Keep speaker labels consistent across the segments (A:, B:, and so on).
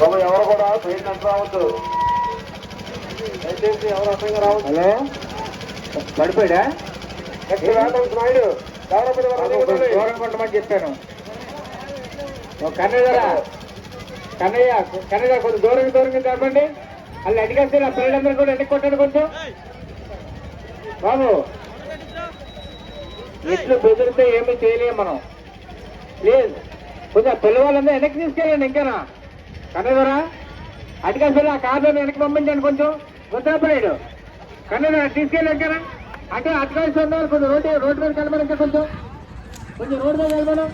A: బాబు ఎవరు కూడా పెయింట్ అంట రావద్దు. దయచేసి ఎవరు అర్థంగా రావద్దు.
B: హలో? పడిపోయాడా?
A: నాయుడు.
B: దూరం కొట్టమని చెప్పాను. ఓ కన్నయ్య కన్నయ్య కన్నయ్య కొంచెం దూరం దూరంగా చెప్పండి వాళ్ళు అడిగేస్తే నా పిల్లలందరూ కూడా ఎన్ని కొట్టండి కొంచెం? బాబు ఎట్లు బెదిరితే ఏమీ చేయలేము మనం. లేదు. కొంచెం పిల్లవాళ్ళందరూ వెనక్కి తీసుకెళ్ళండి ఇంకేనా? కన్నదరా గారా అడిగేస్తే ఆ కార్లో వెనక్కి పంపించండి కొంచెం. గుర్తాపలేడు కన్నదరా తీసుకెళ్ళాకరా అంటే అటుకాల్సి ఉన్నారు కొంచెం రోడ్డు రోడ్డు మీద కలమని ఇంకా కొంచెం. కొంచెం రోడ్డు మీద కలపడం.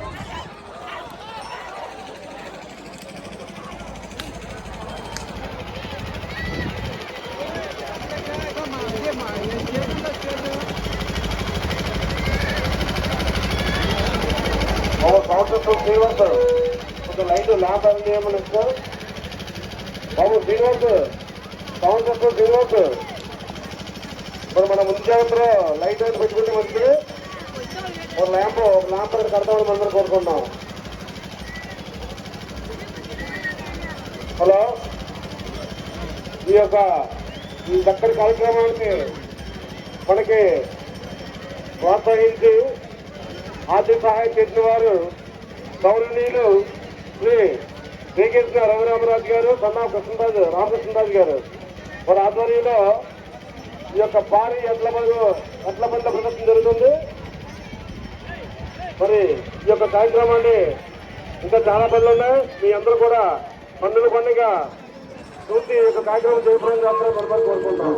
A: బాబు సంవత్సరం శ్రీనివాస్ కొంచెం లైట్ ల్యాంప్ అది చేయమని సార్ బాబు శ్రీనివాస్ సంవత్సరం శ్రీనివాస్. ఇప్పుడు మన ముందు లైట్ అయితే పెట్టుకుంటే మంచిది. ఒక ల్యాంప్ ఒక ల్యాంప్ అనేది కడతామని మనందరూ కోరుకుంటున్నాం. హలో? ఈ యొక్క ఈ చక్కటి కార్యక్రమానికి మనకి ప్రోత్సహించి ఆర్థిక సహాయం చేసిన వారు గౌరవనీయులు శ్రీ శ్రీకృష్ణ రఘురామరాజు గారు సన్నా కృష్ణరాజు రామకృష్ణరాజు గారు. వారి ఆధ్వర్యంలో ఈ యొక్క భారీ ఎడ్ల బంధు ఎడ్ల బంధ ప్రదర్శన జరుగుతుంది. మరి ఈ యొక్క కార్యక్రమాన్ని ఇంకా చాలా పనులు ఉన్నాయి. మీ అందరూ కూడా పన్నుల పండుగ పూర్తి ఈ యొక్క కార్యక్రమం జయప్రదం చేస్తారని మరొకరు కోరుకుంటున్నాం.